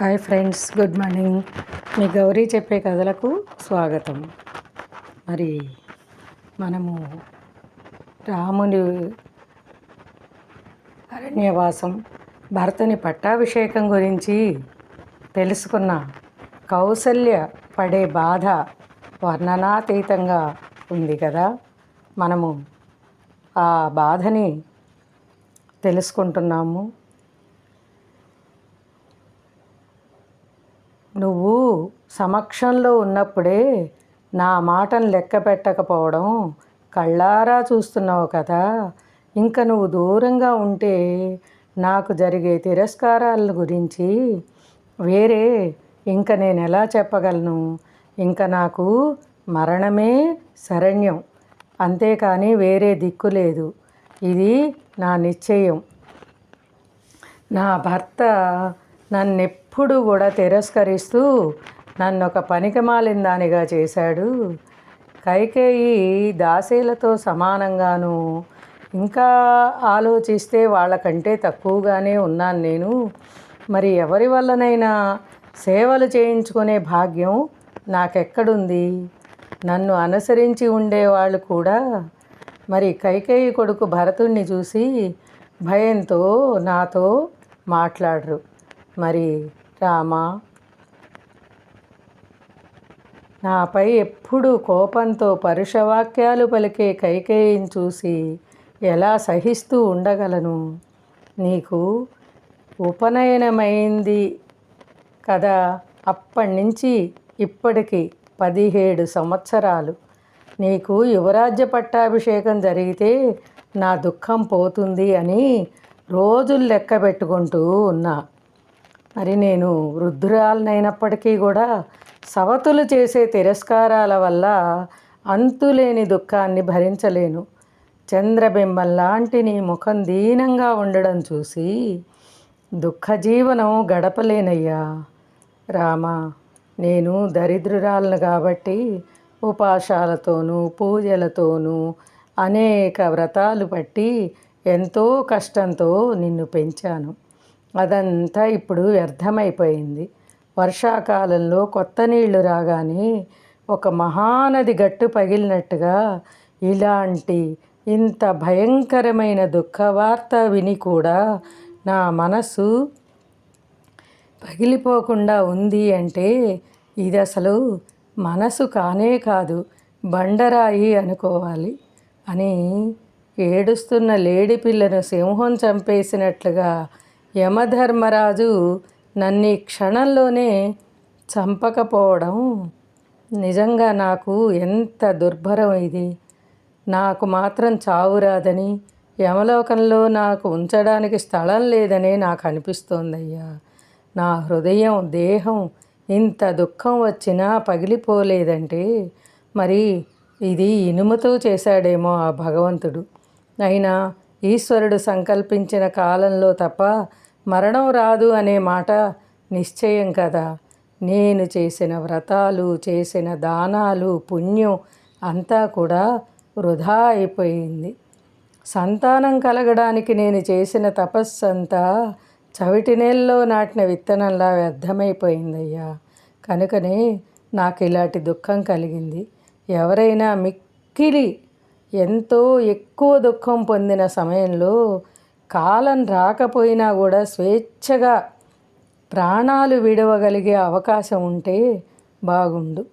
Hi friends good morning. మీ గౌరీ చెప్పే కథలకు స్వాగతం. మరి మనము రాముని అరణ్యవాసం భరతుని పట్టాభిషేకం గురించి తెలుసుకున్న కౌసల్య పడే బాధ వర్ణనాతీతంగా ఉంది కదా. మనము ఆ బాధని తెలుసుకుంటున్నాము. నువ్వు సమక్షంలో ఉన్నప్పుడే నా మాటను లెక్క పెట్టకపోవడం కళ్ళారా చూస్తున్నావు కదా. ఇంకా నువ్వు దూరంగా ఉంటే నాకు జరిగే తిరస్కారాల గురించి వేరే ఇంకా నేను ఎలా చెప్పగలను? ఇంకా నాకు మరణమే శరణ్యం. అంతేకాని వేరే దిక్కు లేదు. ఇది నా నిశ్చయం. నా భర్త నన్నెప్పుడు కూడా తిరస్కరిస్తూ నన్ను ఒక పనికిమాలిన దానిగా చేశాడు. కైకేయి దాసీలతో సమానంగాను ఇంకా ఆలోచిస్తే వాళ్ళకంటే తక్కువగానే ఉన్నాను నేను. మరి ఎవరి వల్లనైనా సేవలు చేయించుకునే భాగ్యం నాకెక్కడుంది? నన్ను అనుసరించి ఉండేవాళ్ళు కూడా. మరి కైకేయి కొడుకు భరతుణ్ణి చూసి భయంతో నాతో మాట్లాడరు. మరి రామా నాపై ఎప్పుడు కోపంతో పరుషవాక్యాలు పలికే కైకేయిని చూసి ఎలా సహిస్తూ ఉండగలను? నీకు ఉపనయనమైంది కదా అప్పటి నుంచి ఇప్పటికి పదిహేడు సంవత్సరాలు. నీకు యువరాజ్య పట్టాభిషేకం జరిగితే నా దుఃఖం పోతుంది అని రోజులు లెక్క పెట్టుకుంటూ ఉన్నా. మరి నేను వృద్ధురాలనైనప్పటికీ కూడా సవతులు చేసే తిరస్కారాల వల్ల అంతులేని దుఃఖాన్ని భరించలేను. చంద్రబింబం లాంటి నీ ముఖం దీనంగా ఉండడం చూసి దుఃఖ జీవనం గడపలేనయ్యా. రామ నేను దరిద్రురాలను కాబట్టి ఉపాసాలతోనూ పూజలతోనూ అనేక వ్రతాలు పట్టి ఎంతో కష్టంతో నిన్ను పెంచాను. అదంతా ఇప్పుడు వ్యర్థమైపోయింది. వర్షాకాలంలో కొత్త నీళ్ళు రాగానే ఒక మహానది గట్టు పగిలినట్టుగా ఇలాంటి ఇంత భయంకరమైన దుఃఖవార్త విని కూడా నా మనసు పగిలిపోకుండా ఉంది అంటే ఇది అసలు మనసు కానే కాదు బండరాయి అనుకోవాలి. అని ఏడుస్తున్న లేడి పిల్లను సింహం చంపేసినట్లుగా యమధర్మరాజు నన్ని క్షణంలోనే చంపకపోవడం. నిజంగా నాకు ఎంత దుర్భరం ఇది. నాకు మాత్రం చావు రాదని యమలోకంలో నాకు ఉంచడానికి స్థలం లేదనే నాకు అనిపిస్తోందయ్యా. నా హృదయం దేహం ఇంత దుఃఖం వచ్చినా పగిలిపోలేదంటే మరి ఇది ఇనుముతో చేశాడేమో ఆ భగవంతుడు. అయినా ఈశ్వరుడు సంకల్పించిన కాలంలో తప్ప మరణం రాదు అనే మాట నిశ్చయం కదా. నేను చేసిన వ్రతాలు చేసిన దానాలు పుణ్యం అంతా కూడా వృధా అయిపోయింది. సంతానం కలగడానికి నేను చేసిన తపస్సు అంతా చవిటి నేల్లో నాటిన విత్తనంలా వ్యర్థమైపోయిందయ్యా. కనుకనే నాకు ఇలాంటి దుఃఖం కలిగింది. ఎవరైనా మిక్కిలి ఎంతో ఎక్కువ దుఃఖం పొందిన సమయంలో కాలం రాకపోయినా కూడా స్వేచ్ఛగా ప్రాణాలు విడవగలిగే అవకాశం ఉంటే బాగుండు.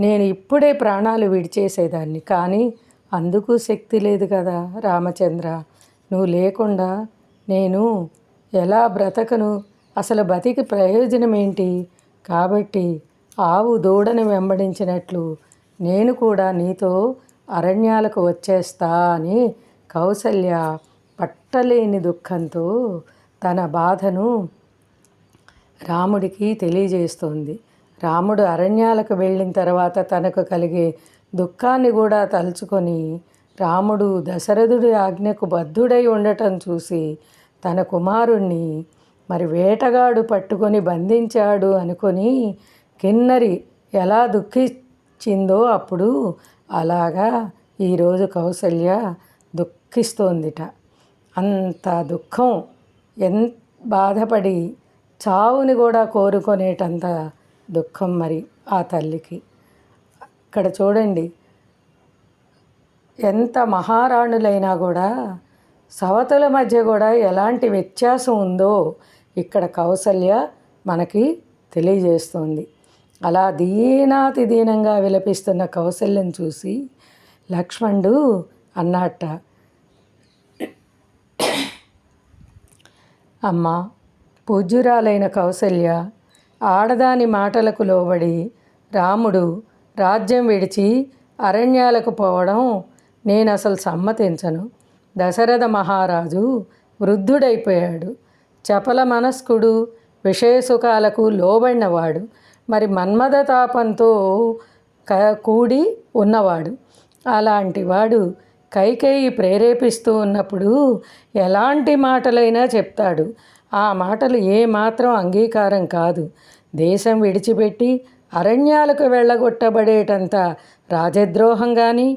నేను ఇప్పుడే ప్రాణాలు విడిచేసేదాన్ని కానీ అందుకు శక్తి లేదు కదా రామచంద్ర. నువ్వు లేకుండా నేను ఎలా బ్రతకను? అసలు బతికి ప్రయోజనం ఏంటి? కాబట్టి ఆవు దూడను వెంబడించినట్లు నేను కూడా నీతో అరణ్యాలకు వచ్చేస్తా అని కౌసల్య పట్టలేని దుఃఖంతో తన బాధను రాముడికి తెలియజేస్తోంది. రాముడు అరణ్యాలకు వెళ్ళిన తర్వాత తనకు కలిగే దుఃఖాన్ని కూడా తలుచుకొని రాముడు దశరథుడి ఆజ్ఞకు బద్ధుడై ఉండటం చూసి తన కుమారుణ్ణి మరి వేటగాడు పట్టుకొని బంధించాడు అనుకొని కిన్నరి ఎలా దుఃఖించిందో అప్పుడు అలాగా ఈరోజు కౌసల్య దుఃఖిస్తోందిట. అంత దుఃఖం ఎంత బాధపడి చావుని కూడా కోరుకునేటంత దుఃఖం మరి ఆ తల్లికి. ఇక్కడ చూడండి ఎంత మహారాణులైనా కూడా సవతుల మధ్య కూడా ఎలాంటి వ్యత్యాసం ఉందో ఇక్కడ కౌసల్య మనకి తెలియజేస్తుంది. అలా దీనాతి దీనంగా విలపిస్తున్న కౌశల్యం చూసి లక్ష్మణుడు అన్నట్ట అమ్మ పూజ్యురాలైన కౌశల్య ఆడదాని మాటలకు లోబడి రాముడు రాజ్యం విడిచి అరణ్యాలకు పోవడం నేను అసలు సమ్మతించను. దశరథ మహారాజు వృద్ధుడైపోయాడు. చపల మనస్కుడు విషయసుఖాలకు లోబడినవాడు. మరి మన్మథ తాపంతో క కూడి ఉన్నవాడు. అలాంటి వాడు కైకేయి ప్రేరేపిస్తూ ఉన్నప్పుడు ఎలాంటి మాటలైనా చెప్తాడు. ఆ మాటలు ఏమాత్రం అంగీకారం కాదు. దేశం విడిచిపెట్టి అరణ్యాలకు వెళ్ళగొట్టబడేటంత రాజద్రోహం కానీ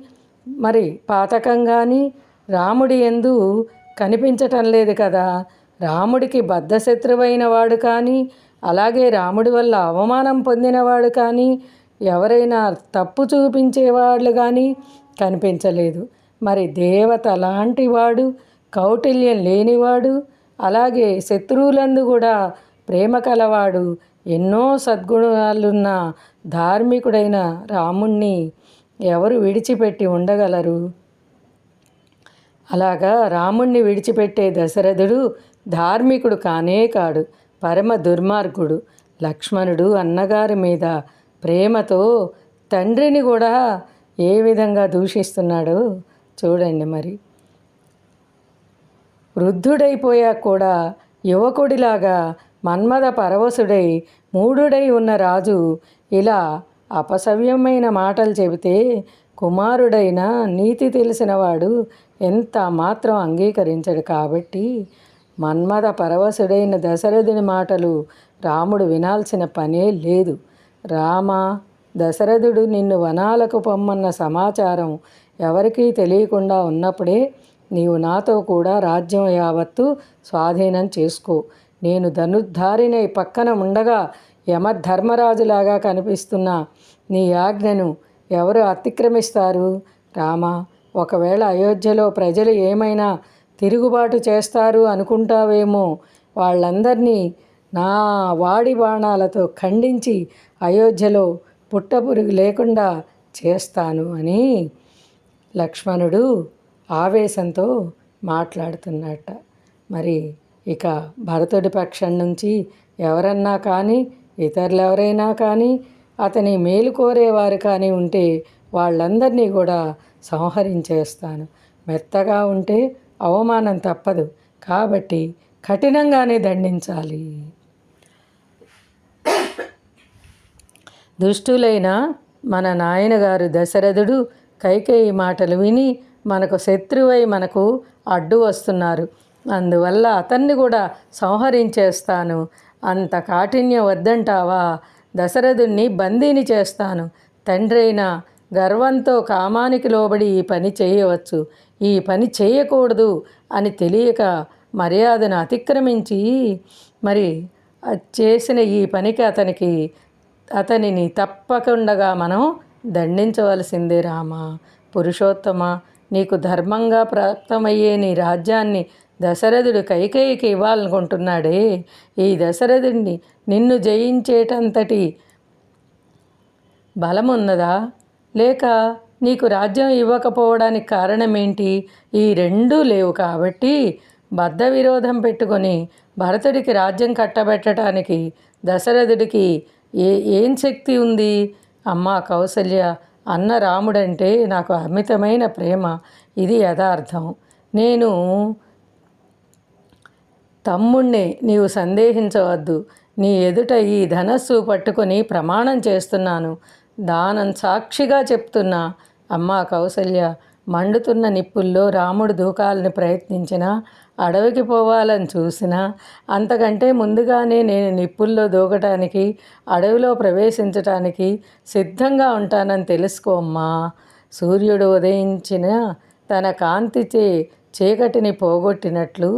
మరి పాతకం కానీ రాముడి ఎందు కనిపించటం లేదు కదా. రాముడికి బద్ధశత్రువైన వాడు కానీ అలాగే రాముడి వల్ల అవమానం పొందినవాడు కానీ ఎవరైనా తప్పు చూపించేవాళ్ళు కానీ కనిపించలేదు. మరి దేవత లాంటి వాడు కౌటిల్యం లేనివాడు అలాగే శత్రువులందు కూడా ప్రేమ కలవాడు ఎన్నో సద్గుణాలున్న ధార్మికుడైన రాముణ్ణి ఎవరు విడిచిపెట్టి ఉండగలరు? అలాగా రాముణ్ణి విడిచిపెట్టే దశరథుడు ధార్మికుడు కానే కాడు. పరమ దుర్మార్గుడు లక్ష్మణుడు అన్నగారి మీద ప్రేమతో తండ్రిని కూడా ఏ విధంగా దూషిస్తున్నాడో చూడండి మరి. వృద్ధుడైపోయాక కూడా యువకుడిలాగా మన్మద పరవశుడై మూఢుడై ఉన్న రాజు ఇలా అపసవ్యమైన మాటలు చెబితే కుమారుడైన నీతి తెలిసినవాడు ఎంత మాత్రం అంగీకరించడు కాబట్టి మన్మథ పరవశుడైన దశరథుని మాటలు రాముడు వినాల్సిన పనే లేదు. రామ దశరథుడు నిన్ను వనాలకు పొమ్మన్న సమాచారం ఎవరికీ తెలియకుండా ఉన్నప్పుడే నీవు నాతో కూడా రాజ్యం యావత్తు స్వాధీనం చేసుకో. నేను ధనుర్ధారినై పక్కన ఉండగా యమధర్మరాజులాగా కనిపిస్తున్న నీ ఆజ్ఞను ఎవరు అతిక్రమిస్తారు? రామ ఒకవేళ అయోధ్యలో ప్రజలు ఏమైనా తిరుగుబాటు చేస్తారు అనుకుంటావేమో వాళ్ళందరినీ నా వాడి బాణాలతో ఖండించి అయోధ్యలో పుట్టపురుగు లేకుండా చేస్తాను అని లక్ష్మణుడు ఆవేశంతో మాట్లాడుతున్నట్ట. మరి ఇక భరతుడి పక్షం నుంచి ఎవరన్నా కానీ ఇతరులు ఎవరైనా కానీ అతని మేలు కోరేవారు కానీ ఉంటే వాళ్ళందరినీ కూడా సంహరించేస్తాను. మెత్తగా ఉంటే అవమానం తప్పదు. కాబట్టి కఠినంగానే దండించాలి. దుష్టులైన మన నాయనగారు దశరథుడు కైకేయి మాటలు విని మనకు శత్రువై మనకు అడ్డు వస్తున్నారు. అందువల్ల అతన్ని కూడా సంహరించేస్తాను. అంత కాఠిన్యం వద్దంటావా? దశరథుణ్ణి బందీని చేస్తాను. తండ్రైన గర్వంతో కామానికి లోబడి ఈ పని చేయవచ్చు. ఈ పని చేయకూడదు అని తెలియక మర్యాదను అతిక్రమించి మరి చేసిన ఈ పనికి అతనికి అతనిని తప్పకుండా మనం దండించవలసిందే రామ. పురుషోత్తమ నీకు ధర్మంగా ప్రాప్తమయ్యే నీ రాజ్యాన్ని దశరథుడు కైకేయికి ఇవ్వాలనుకుంటున్నాడే. ఈ దశరథుడిని నిన్ను జయించేటంతటి బలమున్నదా? లేక నీకు రాజ్యం ఇవ్వకపోవడానికి కారణమేంటి? ఈ రెండూ లేవు కాబట్టి బద్ధ విరోధం పెట్టుకొని భరతుడికి రాజ్యం కట్టబెట్టడానికి దశరథుడికి ఏ ఏం శక్తి ఉంది? అమ్మ కౌసల్య అన్న రాముడంటే నాకు అమితమైన ప్రేమ. ఇది యథార్థం. నేను తమ్ముణ్ణే నీవు సందేహించవద్దు. నీ ఎదుట ఈ ధనస్సు పట్టుకొని ప్రమాణం చేస్తున్నాను. దానం సాక్షిగా చెప్తున్న అమ్మా కౌసల్య మండుతున్న నిప్పుల్లో రాముడు దూకాలని ప్రయత్నించినా అడవికి పోవాలని చూసినా అంతకంటే ముందుగానే నేను నిప్పుల్లో దూకటానికి అడవిలో ప్రవేశించటానికి సిద్ధంగా ఉంటానని తెలుసుకోమ్మా సూర్యుడు ఉదయించిన తన కాంతిచే చీకటిని పోగొట్టినట్లు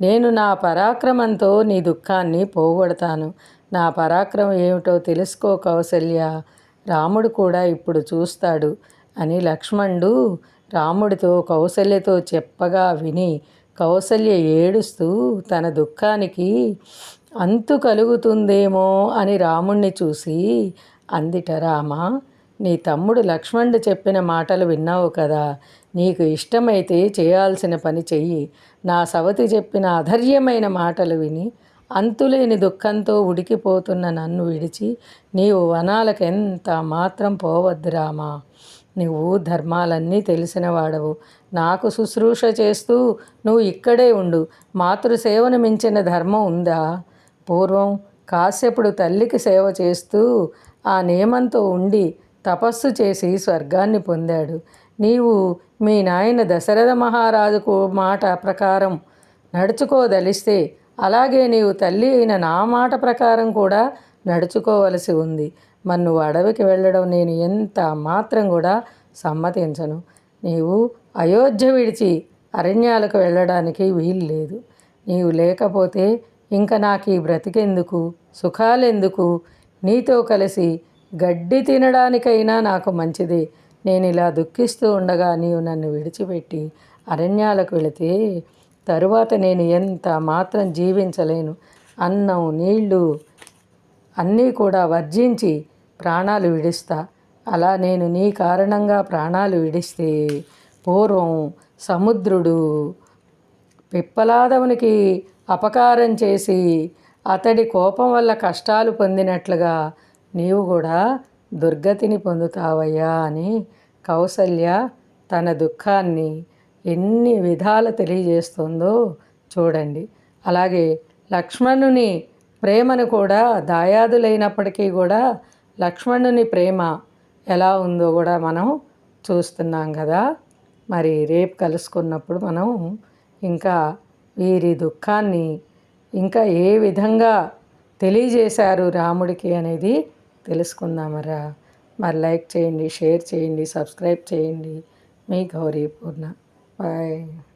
నేను నా పరాక్రమంతో నీ దుఃఖాన్ని పోగొడతాను. నా పరాక్రమం ఏమిటో తెలుసుకో కౌసల్య. రాముడు కూడా ఇప్పుడు చూస్తాడు అని లక్ష్మణుడు రాముడితో కౌసల్యతో చెప్పగా విని కౌసల్య ఏడుస్తూ తన దుఃఖానికి అంతు కలుగుతుందేమో అని రాముణ్ణి చూసి అందిట రామ నీ తమ్ముడు లక్ష్మణుడు చెప్పిన మాటలు విన్నావు కదా నీకు ఇష్టమైతే చేయాల్సిన పని చెయ్యి. నా సవతి చెప్పిన అధర్యమైన మాటలు విని అంతులేని దుఃఖంతో ఉడికిపోతున్న నన్ను విడిచి నీవు వనాలకు ఎంత మాత్రం పోవద్దు రామా. నువ్వు ధర్మాలన్నీ తెలిసినవాడవు. నాకు శుశ్రూష చేస్తూ నువ్వు ఇక్కడే ఉండు. మాతృసేవను మించిన ధర్మం ఉందా? పూర్వం కాశ్యపుడు తల్లికి సేవ చేస్తూ ఆ నియమంతో ఉండి తపస్సు చేసి స్వర్గాన్ని పొందాడు. నీవు మీ నాయన దశరథ మహారాజుకు మాట ప్రకారం నడుచుకోదలిస్తే అలాగే నీవు తల్లి అయిన నా మాట ప్రకారం కూడా నడుచుకోవలసి ఉంది. మరి నువ్వు అడవికి వెళ్ళడం నేను ఎంత మాత్రం కూడా సమ్మతించను. నీవు అయోధ్య విడిచి అరణ్యాలకు వెళ్ళడానికి వీలు లేదు నీవు లేకపోతే ఇంకా నాకు ఈ బ్రతికెందుకు? సుఖాలెందుకు? నీతో కలిసి గడ్డి తినడానికైనా నాకు మంచిదే. నేను ఇలా దుఃఖిస్తూ ఉండగా నీవు నన్ను విడిచిపెట్టి అరణ్యాలకు వెళితే తరువాత నేను ఎంత మాత్రం జీవించలేను. అన్నం నీళ్ళు అన్నీ కూడా వర్జించి ప్రాణాలు విడిస్తా. అలా నేను నీ కారణంగా ప్రాణాలు విడిస్తే పూర్వం సముద్రుడు పిప్పలాదవునికి అపకారం చేసి అతడి కోపం వల్ల కష్టాలు పొందినట్లుగా నీవు కూడా దుర్గతిని పొందుతావయ్యా అని కౌసల్య తన దుఃఖాన్ని ఎన్ని విధాలు తెలియజేస్తుందో చూడండి. అలాగే లక్ష్మణుని ప్రేమను కూడా దాయాదులైనప్పటికీ కూడా లక్ష్మణుని ప్రేమ ఎలా ఉందో కూడా మనం చూస్తున్నాం కదా. మరి రేపు కలుసుకున్నప్పుడు మనం ఇంకా వీరి దుఃఖాన్ని ఇంకా ఏ విధంగా తెలియజేశారు రాముడికి అనేది తెలుసుకుందామరా. మరి లైక్ చేయండి షేర్ చేయండి సబ్స్క్రైబ్ చేయండి. మీ గౌరీ పూర్ణ. 拜